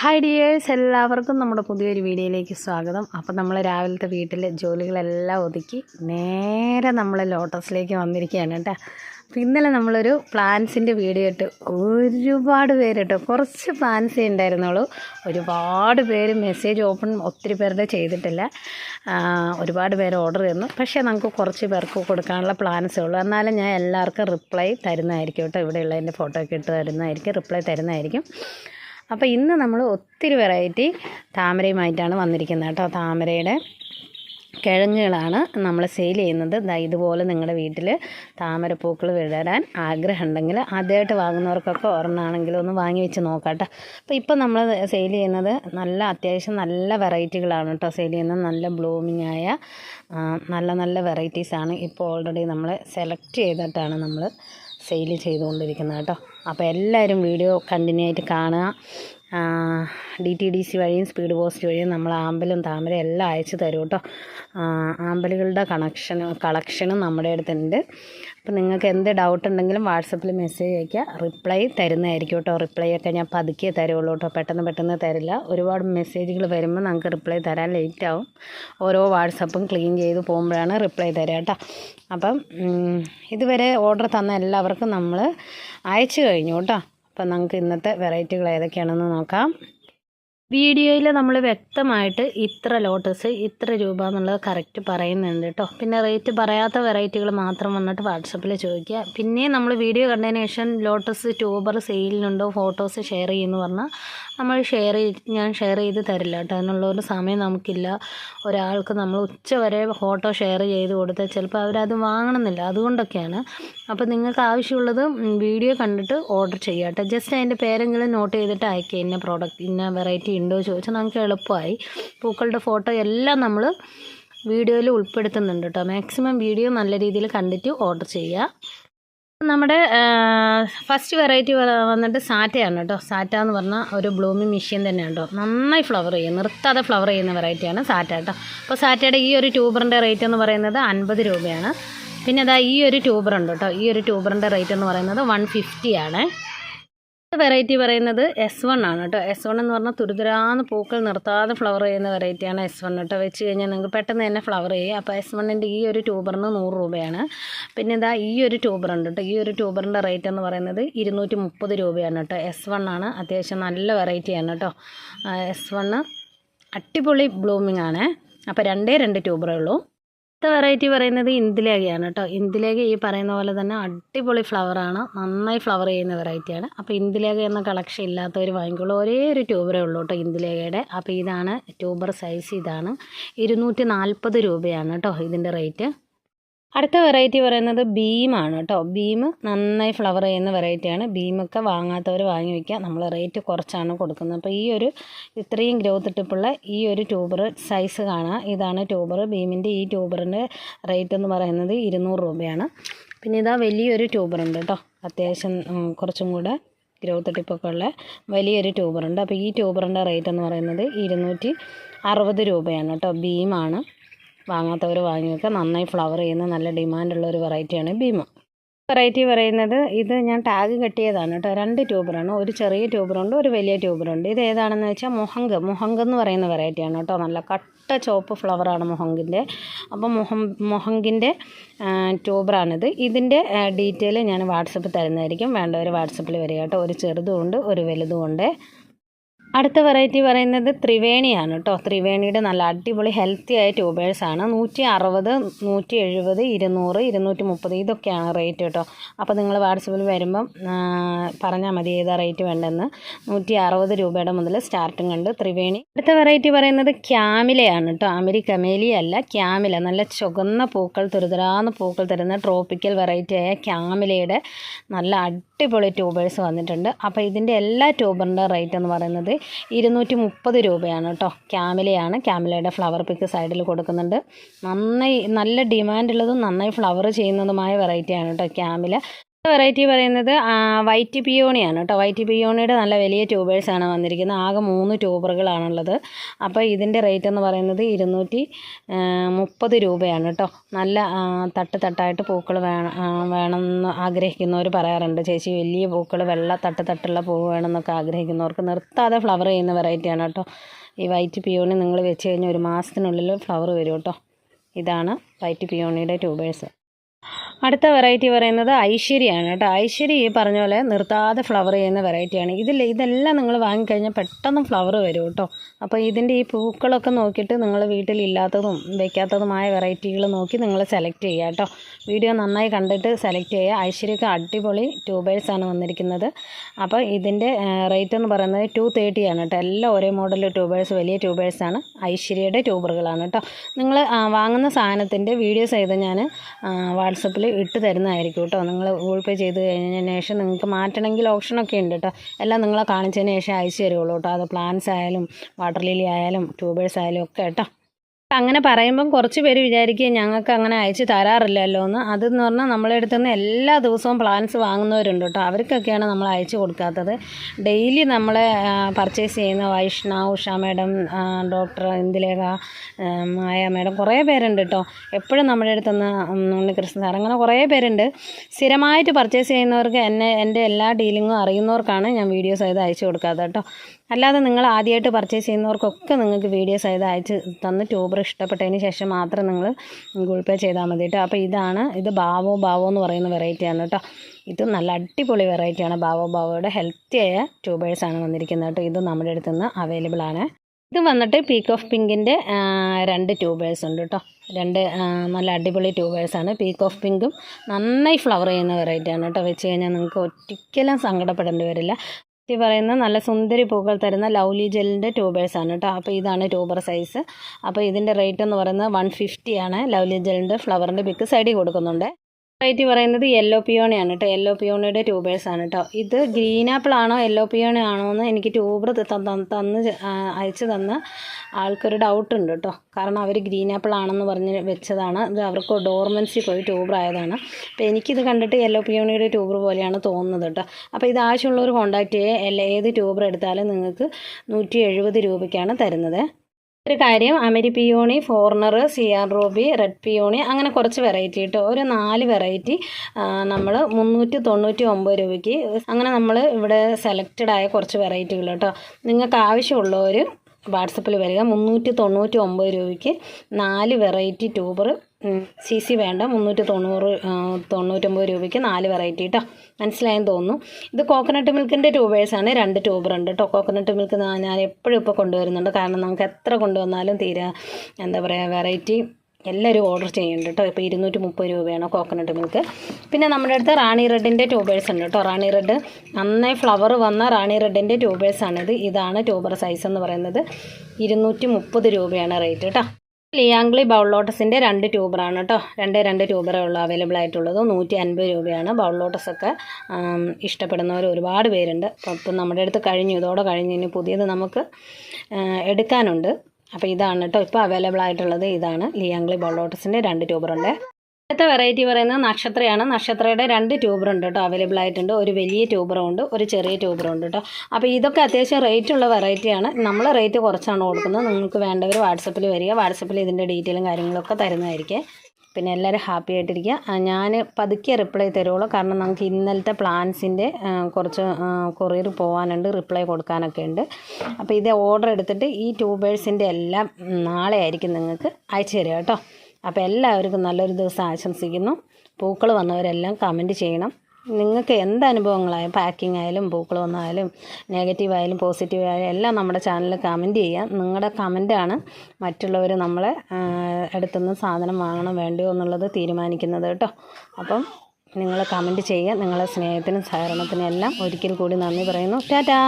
Hi dears എല്ലാവർക്കും നമ്മുടെ പുതിയൊരു വീഡിയോയിലേക്ക് സ്വാഗതം. അപ്പോൾ നമ്മൾ രാവിലത്തെ വീട്ടിലെ ജോലികളെല്ലാം ഒതുക്കി നേരെ നമ്മൾ ലോട്ടസിലേക്ക് വന്നിരിക്കുകയാണ് കേട്ടോ. അപ്പോൾ ഇന്നലെ നമ്മളൊരു പ്ലാൻസിന്റെ വീഡിയോ ഇട്ട് ഒരുപാട് പേര് കേട്ടോ കുറച്ച് പ്ലാൻസ് ഉണ്ടായിരുന്നുള്ളൂ. ഒരുപാട് പേര് മെസ്സേജ് ഓപ്പൺ ഒത്തിരി പേരുടെ ചെയ്തിട്ടില്ല. ഒരുപാട് പേര് ഓർഡർ തന്നു പക്ഷേ നമുക്ക് കുറച്ച് പേർക്ക് കൊടുക്കാനുള്ള പ്ലാൻസേ ഉള്ളൂ. എന്നാലും ഞാൻ എല്ലാവർക്കും റിപ്ലൈ തരുന്നതായിരിക്കും കേട്ടോ. ഇവിടെയുള്ളതിന്റെ ഫോട്ടോ ഒക്കെ ഇട്ട് തരുന്നതായിരിക്കും. റിപ്ലൈ തരുന്നതായിരിക്കും. അപ്പോൾ ഇന്ന് നമ്മൾ ഒത്തിരി വെറൈറ്റി താമരയുമായിട്ടാണ് വന്നിരിക്കുന്നത് കേട്ടോ. താമരയുടെ കിഴങ്ങുകളാണ് നമ്മൾ സെയിൽ ചെയ്യുന്നത്. ഇതുപോലെ നിങ്ങളുടെ വീട്ടിൽ താമരപ്പൂക്കൾ വിടരാൻ ആഗ്രഹം ഉണ്ടെങ്കിൽ ആദ്യമായിട്ട് വാങ്ങുന്നവർക്കൊക്കെ ഒരെണ്ണാണെങ്കിലും ഒന്ന് വാങ്ങി വെച്ച് നോക്കാം കേട്ടോ. അപ്പോൾ ഇപ്പോൾ നമ്മൾ സെയിൽ ചെയ്യുന്നത് നല്ല അത്യാവശ്യം നല്ല വെറൈറ്റികളാണ് കേട്ടോ. സെയിൽ ചെയ്യുന്നത് നല്ല ബ്ലൂമിങ് ആയ നല്ല നല്ല വെറൈറ്റീസാണ്. ഇപ്പോൾ ഓൾറെഡി നമ്മൾ സെലക്ട് ചെയ്തിട്ടാണ് നമ്മൾ സെയിൽ ചെയ്തുകൊണ്ടിരിക്കുന്നത് കേട്ടോ. അപ്പോൾ എല്ലാവരും വീഡിയോ കണ്ടിന്യൂ ആയിട്ട് കാണുക. ഡി ടി ഡി സി വഴിയും സ്പീഡ് പോസ്റ്റ് വഴിയും നമ്മൾ ആമ്പലും താമരയും എല്ലാം അയച്ചു തരും കേട്ടോ. ആമ്പലുകളുടെ കണക്ഷൻ കളക്ഷനും നമ്മുടെ അടുത്തുണ്ട് അപ്പോൾ നിങ്ങൾക്ക് എന്ത് ഡൗട്ട് ഉണ്ടെങ്കിലും വാട്സപ്പിൽ മെസ്സേജ് അയയ്ക്കുക. റിപ്ലൈ തരുന്നതായിരിക്കും കേട്ടോ. റിപ്ലൈ ഒക്കെ ഞാൻ പതുക്കിയേ തരുള്ളൂ കേട്ടോ. പെട്ടെന്ന് പെട്ടെന്ന് തരില്ല. ഒരുപാട് മെസ്സേജുകൾ വരുമ്പോൾ നമുക്ക് റിപ്ലൈ തരാൻ ലേറ്റ് ആവും. ഓരോ വാട്സപ്പും ക്ലീൻ ചെയ്ത് പോകുമ്പോഴാണ് റിപ്ലൈ തരിക കേട്ടോ. അപ്പം ഇതുവരെ ഓർഡർ തന്ന എല്ലാവർക്കും നമ്മൾ അയച്ചു കഴിഞ്ഞു കേട്ടോ. അപ്പം നമുക്ക് ഇന്നത്തെ വെറൈറ്റികൾ ഏതൊക്കെയാണെന്ന് നോക്കാം. വീഡിയോയിൽ നമ്മൾ വ്യക്തമായിട്ട് ഇത്ര ലോട്ടസ് ഇത്ര രൂപ എന്നുള്ളത് കറക്റ്റ് പറയുന്നുണ്ട് കേട്ടോ. പിന്നെ റേറ്റ് പറയാത്ത വെറൈറ്റികൾ മാത്രം വന്നിട്ട് വാട്സപ്പിൽ ചോദിക്കുക. പിന്നെ നമ്മൾ വീഡിയോ കണ്ടതിന് ശേഷം ലോട്ടസ് ട്യൂബർ സെയിലിനുണ്ടോ ഫോട്ടോസ് ഷെയർ ചെയ്യുമെന്ന് പറഞ്ഞാൽ നമ്മൾ ഷെയർ ഞാൻ ഷെയർ ചെയ്ത് തരില്ല കേട്ടോ. അതിനുള്ള ഒരു സമയം നമുക്കില്ല. ഒരാൾക്ക് നമ്മൾ ഉച്ച വരെ ഫോട്ടോ ഷെയർ ചെയ്ത് കൊടുത്താൽ ചിലപ്പോൾ അവരത് വാങ്ങണമെന്നില്ല. അതുകൊണ്ടൊക്കെയാണ്. അപ്പോൾ നിങ്ങൾക്ക് ആവശ്യമുള്ളത് വീഡിയോ കണ്ടിട്ട് ഓർഡർ ചെയ്യാം കേട്ടോ. ജസ്റ്റ് അതിന്റെ പേരെങ്കിലും നോട്ട് ചെയ്തിട്ട് അയക്കുക ഇന്ന പ്രോഡക്റ്റ് ഇന്ന വെറൈറ്റി ഉണ്ടോ ചോദിച്ചാൽ നമുക്ക് എളുപ്പമായി. പൂക്കളുടെ ഫോട്ടോ എല്ലാം നമ്മൾ വീഡിയോയിൽ ഉൾപ്പെടുത്തുന്നുണ്ട് കേട്ടോ. മാക്സിമം വീഡിയോ നല്ല രീതിയിൽ കണ്ടിട്ട് ഓർഡർ ചെയ്യുക. നമ്മുടെ ഫസ്റ്റ് വെറൈറ്റി വന്നിട്ട് സാറ്റയാണ് കേട്ടോ. സാറ്റ എന്ന് പറഞ്ഞാൽ ഒരു ബ്ലൂമിങ് മെഷീൻ തന്നെയാണ് കേട്ടോ. നന്നായി ഫ്ലവർ ചെയ്യും നിർത്താതെ ഫ്ലവർ ചെയ്യുന്ന വെറൈറ്റിയാണ് സാറ്റ കേട്ടോ. അപ്പോൾ സാറ്റയുടെ ഈ ഒരു ട്യൂബറിന്റെ റേറ്റ് എന്ന് പറയുന്നത് അൻപത് രൂപയാണ്. പിന്നെ അതാ ഈ ഒരു ട്യൂബർ ഉണ്ട് കേട്ടോ. ഈ ഒരു ട്യൂബറിന്റെ റേറ്റ് എന്ന് പറയുന്നത് വൺ ഫിഫ്റ്റി ആണ്. വെറൈറ്റി പറയുന്നത് എസ് വൺ ആണ് കേട്ടോ. എസ് വൺ എന്ന് പറഞ്ഞാൽ തുരുതുരാന്ന് പൂക്കൾ നിർത്താതെ ഫ്ലവർ ചെയ്യുന്ന വെറൈറ്റിയാണ് എസ് വൺ കേട്ടോ. വെച്ച് കഴിഞ്ഞാൽ നിങ്ങൾക്ക് പെട്ടെന്ന് തന്നെ ഫ്ലവർ ചെയ്യും. അപ്പോൾ എസ് വണ്ണിന്റെ ഈ ഒരു ട്യൂബറിന് നൂറ് രൂപയാണ്. പിന്നെ ഇതാ ഈ ഒരു ട്യൂബർ ഉണ്ട് കേട്ടോ. ഈ ഒരു ട്യൂബറിന്റെ റേറ്റ് എന്ന് പറയുന്നത് ഇരുന്നൂറ്റി മുപ്പത് രൂപയാണ് കേട്ടോ. എസ് വൺ ആണ്. അത്യാവശ്യം നല്ല വെറൈറ്റിയാണ് കേട്ടോ. എസ് വണ്ണ് അടിപൊളി ബ്ലൂമിംഗ് ആണ്. അപ്പോൾ രണ്ടേ രണ്ട് ട്യൂബറേ ഉള്ളൂ. അടുത്ത വെറൈറ്റി പറയുന്നത് ഇന്ദുലേഖയാണ് കേട്ടോ. ഇന്ദുലേഖ ഈ പറയുന്ന പോലെ തന്നെ അടിപൊളി ഫ്ലവറാണ് നന്നായി ഫ്ലവർ ചെയ്യുന്ന വെറൈറ്റിയാണ് അപ്പോൾ ഇന്ദുലേഖ എന്ന കളക്ഷൻ ഇല്ലാത്തവർ വാങ്ങിക്കുള്ളൂ ഒരേ ഒരു ട്യൂബറേ ഉള്ളൂ കേട്ടോ ഇന്ദുലേഖയുടെ അപ്പോൾ ഇതാണ് ട്യൂബർ സൈസ് ഇതാണ്. ഇരുന്നൂറ്റി രൂപയാണ് കേട്ടോ ഇതിന്റെ റേറ്റ് അടുത്ത വെറൈറ്റി പറയുന്നത് ബീമാണ് കേട്ടോ. ബീം നന്നായി ഫ്ലവർ ചെയ്യുന്ന വെറൈറ്റിയാണ് ബീമൊക്കെ വാങ്ങാത്തവർ വാങ്ങി വയ്ക്കുക നമ്മൾ റേറ്റ് കുറച്ചാണ് കൊടുക്കുന്നത്. അപ്പോൾ ഈ ഒരു ഇത്രയും ഗ്രോത്ത് ടിപ്പുള്ള ഈ ഒരു ട്യൂബർ സൈസ് കാണാം. ഇതാണ് ട്യൂബർ ബീമിന്റെ ഈ ട്യൂബറിന്റെ റേറ്റ് എന്ന് പറയുന്നത് ഇരുന്നൂറ് രൂപയാണ്. പിന്നെ ഇതാ വലിയൊരു ട്യൂബർ ഉണ്ട് കേട്ടോ. അത്യാവശ്യം കുറച്ചും കൂടെ ഗ്രോത്ത് ടിപ്പൊക്കെ ഉള്ള വലിയൊരു ട്യൂബറുണ്ട് അപ്പോൾ ഈ ട്യൂബറിന്റെ റേറ്റ് എന്ന് പറയുന്നത് ഇരുന്നൂറ്റി അറുപത് രൂപയാണ് കേട്ടോ. ബീമാണ് വാങ്ങാത്തവർ വാങ്ങി വെക്കുക നന്നായി ഫ്ലവർ ചെയ്യുന്ന നല്ല ഡിമാൻഡുള്ള ഒരു വെറൈറ്റിയാണ് ഭീമ. വെറൈറ്റി പറയുന്നത് ഇത് ഞാൻ ടാഗ് കെട്ടിയതാണ് കേട്ടോ. രണ്ട് ട്യൂബറാണ് ഒരു ചെറിയ ട്യൂബറുണ്ട് ഒരു വലിയ ട്യൂബറുണ്ട് ഇത് ഏതാണെന്ന് വെച്ചാൽ മുഹങ്ക് മുഹങ്ക് എന്ന് പറയുന്ന വെറൈറ്റിയാണ് കേട്ടോ. നല്ല കട്ട ചുവപ്പ് ഫ്ലവറാണ് മുഹങ്കിന്റെ അപ്പോൾ മുഹം മുഹങ്കിന്റെ ട്യൂബറാണിത് ഇതിന്റെ ഡീറ്റെയിൽ ഞാൻ വാട്സപ്പിൽ തരുന്നതായിരിക്കും. വേണ്ടവർ വാട്സപ്പിൽ വരിക കേട്ടോ. ഒരു ചെറുതും ഉണ്ട് ഒരു വലുതും ഉണ്ട്. അടുത്ത വെറൈറ്റി പറയുന്നത് ത്രിവേണിയാണ് കേട്ടോ ത്രിവേണിയുടെ നല്ല അടിപൊളി ഹെൽത്തി ആയ ട്യൂബേഴ്സ് ആണ്. നൂറ്റി അറുപത് നൂറ്റി എഴുപത് ഇരുന്നൂറ് ഇരുന്നൂറ്റി മുപ്പത് ഇതൊക്കെയാണ് റേറ്റ് കേട്ടോ അപ്പോൾ നിങ്ങൾ വാട്സപ്പിൽ വരുമ്പം പറഞ്ഞാൽ മതി ഏതാ റേറ്റ് വേണ്ടെന്ന്. നൂറ്റി അറുപത് രൂപയുടെ മുതൽ സ്റ്റാർട്ടിംഗ് ഉണ്ട് ത്രിവേണി. അടുത്ത വെറൈറ്റി പറയുന്നത് ക്യാമിലയാണ് കേട്ടോ അമേരിക്ക കമേലി അല്ല ക്യാമില. നല്ല ചുവന്ന പൂക്കൾ തുരുതുരാന്ന് പൂക്കൾ തരുന്ന ട്രോപ്പിക്കൽ വെറൈറ്റി ആയ ക്യാമിലയുടെ നല്ല അടിപൊളി ട്യൂബേഴ്സ് വന്നിട്ടുണ്ട്. അപ്പോൾ ഇതിന്റെ എല്ലാ ട്യൂബറിന്റെ റേറ്റ് എന്ന് പറയുന്നത് ഇരുന്നൂറ്റി മുപ്പത് രൂപയാണ് കേട്ടോ ക്യാമിലയാണ്. ക്യാമിലയുടെ ഫ്ലവർ പിക്ക് സൈഡിൽ കൊടുക്കുന്നുണ്ട്. നന്നായി നല്ല ഡിമാൻഡുള്ളതും നന്നായി ഫ്ലവർ ചെയ്യുന്നതുമായ വെറൈറ്റിയാണ് കേട്ടോ ക്യാമില. വെറൈറ്റി പറയുന്നത് വൈറ്റ് പിയോണിയാണ് കേട്ടോ. വൈറ്റ് പിയോണിയുടെ നല്ല വലിയ ട്യൂബേഴ്സാണ് വന്നിരിക്കുന്നത്. ആകെ മൂന്ന് ട്യൂബറുകളാണുള്ളത്. അപ്പോൾ ഇതിന്റെ റേറ്റ് എന്ന് പറയുന്നത് ഇരുന്നൂറ്റി മുപ്പത് രൂപയാണ് കേട്ടോ. നല്ല തട്ട് തട്ടായിട്ട് പൂക്കൾ വേണം വേണമെന്ന് ആഗ്രഹിക്കുന്നവർ പറയാറുണ്ട്. ചേച്ചി വലിയ പൂക്കൾ വെള്ള തട്ട് തട്ടുള്ള പൂവ് വേണമെന്നൊക്കെ ആഗ്രഹിക്കുന്നവർക്ക് നിർത്താതെ ഫ്ലവർ ചെയ്യുന്ന വെറൈറ്റിയാണ് കേട്ടോ. ഈ വൈറ്റ് പിയോണി നിങ്ങൾ വെച്ച് കഴിഞ്ഞാൽ ഒരു മാസത്തിനുള്ളിൽ ഫ്ലവർ വരും കേട്ടോ. ഇതാണ് വൈറ്റ് പിയോണിയുടെ ട്യൂബേഴ്സ്. അടുത്ത വെറൈറ്റി പറയുന്നത് ഐശ്വര്യയാണ് കേട്ടോ. ഐശ്വര്യ ഈ പറഞ്ഞ പോലെ നിർത്താതെ ഫ്ലവർ ചെയ്യുന്ന വെറൈറ്റിയാണ് ഇതിൽ ഇതെല്ലാം നിങ്ങൾ വാങ്ങിക്കഴിഞ്ഞാൽ പെട്ടെന്ന് ഫ്ലവർ വരും കേട്ടോ. അപ്പോൾ ഇതിന്റെ ഈ പൂക്കളൊക്കെ നോക്കിയിട്ട് നിങ്ങൾ വീട്ടിലില്ലാത്തതും വയ്ക്കാത്തതുമായ വെറൈറ്റികൾ നോക്കി നിങ്ങൾ സെലക്ട് ചെയ്യുക കേട്ടോ. വീഡിയോ നന്നായി കണ്ടിട്ട് സെലക്ട് ചെയ്യുക. ഐശ്വര്യക്ക് അടിപൊളി ട്യൂബേഴ്സാണ് വന്നിരിക്കുന്നത്. അപ്പോൾ ഇതിന്റെ റേറ്റ് എന്ന് പറയുന്നത് ടു തേർട്ടിയാണ് കേട്ടോ. എല്ലാം ഒരേ മോഡൽ ട്യൂബേഴ്സ് വലിയ ട്യൂബേഴ്സാണ് ഐശ്വര്യയുടെ ട്യൂബറുകളാണ് കേട്ടോ. നിങ്ങൾ വാങ്ങുന്ന സാധനത്തിന്റെ വീഡിയോസ് ചെയ്ത് ഞാൻ വാട്സപ്പിൽ ഇട്ട് തരുന്നതായിരിക്കും കേട്ടോ. നിങ്ങൾ ഗൂഗിൾ പേ ചെയ്ത് കഴിഞ്ഞതിന് ശേഷം നിങ്ങൾക്ക് മാറ്റണമെങ്കിൽ ഓപ്ഷനൊക്കെ ഉണ്ട് കേട്ടോ. എല്ലാം നിങ്ങളെ കാണിച്ചതിന് ശേഷം അയച്ചു തരുള്ളൂ കേട്ടോ. അത് പ്ലാന്റ്സ് ആയാലും വാട്ടർ ലില്ലി ആയാലും ട്യൂബേഴ്സ് ആയാലും ഒക്കെ കേട്ടോ. അങ്ങനെ പറയുമ്പം കുറച്ച് പേര് വിചാരിക്കുക ഞങ്ങൾക്ക് അങ്ങനെ അയച്ച് തരാറില്ലല്ലോ എന്ന് അതെന്ന് പറഞ്ഞാൽ നമ്മളെ അടുത്ത് നിന്ന് എല്ലാ ദിവസവും പ്ലാൻസ് വാങ്ങുന്നവരുണ്ട് കേട്ടോ. അവർക്കൊക്കെയാണ് നമ്മൾ അയച്ചു കൊടുക്കാത്തത്. ഡെയിലി നമ്മളെ പർച്ചേസ് ചെയ്യുന്ന Vaishna Usha madam doctor Indulekha Maya madam കുറേ പേരുണ്ട് കേട്ടോ. എപ്പോഴും നമ്മുടെ അടുത്ത് നിന്ന് ഉണ്ണികൃഷ്ണൻ സാർ അങ്ങനെ കുറേ പേരുണ്ട്. സ്ഥിരമായിട്ട് പർച്ചേസ് ചെയ്യുന്നവർക്ക് എന്നെ എന്റെ എല്ലാ ഡീലിങ്ങും അറിയുന്നവർക്കാണ് ഞാൻ വീഡിയോസ് ആയത് അയച്ചു കൊടുക്കാത്തത് കേട്ടോ. അല്ലാതെ നിങ്ങൾ ആദ്യമായിട്ട് പർച്ചേസ് ചെയ്യുന്നവർക്കൊക്കെ നിങ്ങൾക്ക് വീഡിയോസ് ആയത് അയച്ച് തന്ന് ട്യൂബർ ഇഷ്ടപ്പെട്ടതിന് ശേഷം മാത്രം നിങ്ങൾ ഗൂഗിൾ പേ ചെയ്താൽ മതി കേട്ടോ. അപ്പോൾ ഇതാണ് ഇത് ബാവോ ബാവോ എന്ന് പറയുന്ന വെറൈറ്റിയാണ് കേട്ടോ. ഇത് നല്ല അടിപൊളി വെറൈറ്റിയാണ് ബാവോ ബാവോയുടെ ഹെൽത്തിയായ ട്യൂബേഴ്സാണ് വന്നിരിക്കുന്നത് കേട്ടോ. ഇത് നമ്മുടെ അടുത്ത് നിന്ന് അവൈലബിൾ ആണ്. ഇത് വന്നിട്ട് പീക്ക് ഓഫ് പിങ്കിന്റെ രണ്ട് ട്യൂബേഴ്സ് ഉണ്ട് കേട്ടോ. രണ്ട് നല്ല അടിപൊളി ട്യൂബേഴ്സാണ് പീക്ക് ഓഫ് പിങ്കും നന്നായി ഫ്ലവർ ചെയ്യുന്ന വെറൈറ്റിയാണ് കേട്ടോ. വെച്ച് കഴിഞ്ഞാൽ നിങ്ങൾക്ക് ഒരിക്കലും സങ്കടപ്പെടേണ്ടി വരില്ല. ഈ പറയുന്ന നല്ല സുന്ദരി പൂക്കൾ തരുന്ന ലൗലി ജെല്ലിന്റെ ട്യൂബേഴ്സാണ് കേട്ടോ. അപ്പോൾ ഇതാണ് ട്യൂബർ സൈസ്. അപ്പോൾ ഇതിന്റെ റേറ്റ് എന്ന് പറയുന്നത് വൺ ഫിഫ്റ്റി ആണ് ലൗലി ജെല്ലിന്റെ ഫ്ലവറിന്റെ പിക്ക് സൈഡിൽ കൊടുക്കുന്നുണ്ട്. റേറ്റ് പറയുന്നത് യെല്ലോ പിയോണിയാണ് കേട്ടോ യെല്ലോ ട്യൂബേഴ്സ് ആണ് കേട്ടോ ഇത് ഗ്രീൻ ആപ്പിൾ ആണോ യെല്ലോ പിയോണി ആണോ എന്ന് എനിക്ക് ട്യൂബർ തന്ന് അയച്ചു തന്ന ആൾക്കൊരു ഡൗട്ട് ഉണ്ട് കേട്ടോ കാരണം അവർ ഗ്രീൻ ആപ്പിൾ ആണെന്ന് പറഞ്ഞ് വെച്ചതാണ്. ഇത് അവർക്ക് ഡോർമൻസി പോയി ട്യൂബർ ആയതാണ്. അപ്പോൾ എനിക്കിത് കണ്ടിട്ട് യെല്ലോ പിയോണിയുടെ ട്യൂബർ പോലെയാണ് തോന്നുന്നത് കേട്ടോ അപ്പോൾ ഇത് ആവശ്യമുള്ളവർ കോൺടാക്റ്റ് ചെയ്യുക ഏത് ട്യൂബർ എടുത്താലും നിങ്ങൾക്ക് നൂറ്റി രൂപയ്ക്കാണ് തരുന്നത്. ഒരു കാര്യം അമരി പിയോണി ഫോർണർ ആർ റൂബി റെഡ് പിയോണി അങ്ങനെ കുറച്ച് വെറൈറ്റി കേട്ടോ ഒരു നാല് വെറൈറ്റി നമ്മൾ മുന്നൂറ്റി തൊണ്ണൂറ്റി ഒമ്പത് രൂപയ്ക്ക്. അങ്ങനെ നമ്മൾ ഇവിടെ സെലക്റ്റഡ് ആയ കുറച്ച് വെറൈറ്റികൾ കേട്ടോ നിങ്ങൾക്ക് ആവശ്യമുള്ളവർ വാട്സപ്പിൽ വരിക. മുന്നൂറ്റി തൊണ്ണൂറ്റി ഒമ്പത് രൂപയ്ക്ക് നാല് വെറൈറ്റി ട്യൂബർ സി സി വേണ്ട. മുന്നൂറ്റി തൊണ്ണൂറ് തൊണ്ണൂറ്റൊമ്പത് രൂപയ്ക്ക് നാല് വെറൈറ്റി കേട്ടോ മനസ്സിലായെന്ന് തോന്നുന്നു. ഇത് കോക്കനട്ട് മിൽക്കിന്റെ ട്യൂബേഴ്സാണ് രണ്ട് ട്യൂബർ ഉണ്ട് കേട്ടോ കോക്കനട്ട് മിൽക്ക് ഞാൻ എപ്പോഴും ഇപ്പോൾ കൊണ്ടുവരുന്നുണ്ട്. കാരണം നമുക്ക് എത്ര കൊണ്ടുവന്നാലും തീരെ എന്താ പറയുക വെറൈറ്റി എല്ലാവരും ഓർഡർ ചെയ്യുന്നുണ്ട് കേട്ടോ ഇപ്പോൾ ഇരുന്നൂറ്റി മുപ്പത് രൂപയാണ് കോക്കനട്ട് മിൽക്ക് പിന്നെ നമ്മുടെ അടുത്ത് റാണി റെഡിന്റെ ട്യൂബേഴ്സ് ഉണ്ട് കേട്ടോ റാണി റെഡ് നന്നായി ഫ്ലവർ വന്ന റാണി റെഡിന്റെ ട്യൂബേഴ്സാണിത് ഇതാണ് ട്യൂബർ സൈസ് എന്ന് പറയുന്നത്. ഇരുന്നൂറ്റി മുപ്പത് രൂപയാണ് റേറ്റ് കേട്ടോ ലിയാംഗ്ലി ബൗൾ ലോട്ടസിന്റെ രണ്ട് ട്യൂബറാണ് കേട്ടോ രണ്ടേ രണ്ട് ട്യൂബറേ ഉള്ളൂ അവൈലബിൾ ആയിട്ടുള്ളത്. നൂറ്റി അൻപത് രൂപയാണ് ബൗൾ ലോട്ടസൊക്കെ ഇഷ്ടപ്പെടുന്നവർ ഒരുപാട് പേരുണ്ട്. അപ്പം നമ്മുടെ അടുത്ത് കഴിഞ്ഞു. ഇതോടെ കഴിഞ്ഞു ഇനി പുതിയത് നമുക്ക് എടുക്കാനുണ്ട്. അപ്പോൾ ഇതാണ് കേട്ടോ ഇപ്പോൾ അവൈലബിൾ ആയിട്ടുള്ളത്. ഇതാണ് ലിയാംഗ്ലി ബൗൾ ലോട്ടസിന്റെ രണ്ട് ട്യൂബറുണ്ട് അടുത്ത വെറൈറ്റി പറയുന്നത് നക്ഷത്രയാണ്. നക്ഷത്രയുടെ രണ്ട് ട്യൂബറുണ്ട് കേട്ടോ അവൈലബിൾ ആയിട്ടുണ്ട്. ഒരു വലിയ ട്യൂബറുണ്ട് ഒരു ചെറിയ ട്യൂബറുണ്ട് കേട്ടോ അപ്പോൾ ഇതൊക്കെ അത്യാവശ്യം റേറ്റ് ഉള്ള വെറൈറ്റിയാണ് നമ്മൾ റേറ്റ് കുറച്ചാണ് കൊടുക്കുന്നത്. നിങ്ങൾക്ക് വേണ്ടവർ വാട്സപ്പിൽ വരിക. വാട്സപ്പിൽ ഇതിന്റെ ഡീറ്റെയിലും കാര്യങ്ങളൊക്കെ തരുന്നതായിരിക്കും. പിന്നെ എല്ലാവരും ഹാപ്പി ആയിട്ടിരിക്കുക. ഞാൻ പതുക്കെ റിപ്ലൈ തരുള്ളൂ. കാരണം നമുക്ക് ഇന്നലത്തെ പ്ലാൻസിന്റെ കുറച്ച് കൊറിയർ പോകാനുണ്ട് റിപ്ലൈ കൊടുക്കാനൊക്കെ ഉണ്ട്. അപ്പോൾ ഇത് ഓർഡർ എടുത്തിട്ട് ഈ ട്യൂബേഴ്സിന്റെ എല്ലാം നാളെ ആയിരിക്കും നിങ്ങൾക്ക് അയച്ചു തരിക കേട്ടോ. അപ്പോൾ എല്ലാവർക്കും നല്ലൊരു ദിവസം ആശംസിക്കുന്നു. പൂക്കൾ വന്നവരെല്ലാം കമന്റ് ചെയ്യണം. നിങ്ങൾക്ക് എന്ത് അനുഭവങ്ങളായാലും പാക്കിംഗ് ആയാലും പൂക്കൾ വന്നായാലും നെഗറ്റീവ് ആയാലും പോസിറ്റീവ് ആയാലും എല്ലാം നമ്മുടെ ചാനലിൽ കമന്റ് ചെയ്യുക നിങ്ങളുടെ കമന്റാണ് മറ്റുള്ളവർ നമ്മളെ അടുത്തുനിന്ന് സാധനം വാങ്ങണം വേണ്ടയോ എന്നുള്ളത് തീരുമാനിക്കുന്നത് കേട്ടോ. അപ്പം നിങ്ങൾ കമന്റ് ചെയ്യുക. നിങ്ങളുടെ സ്നേഹത്തിനും സഹകരണത്തിനും എല്ലാം ഒരിക്കൽ കൂടി നന്ദി പറയുന്നു. ടാറ്റാ!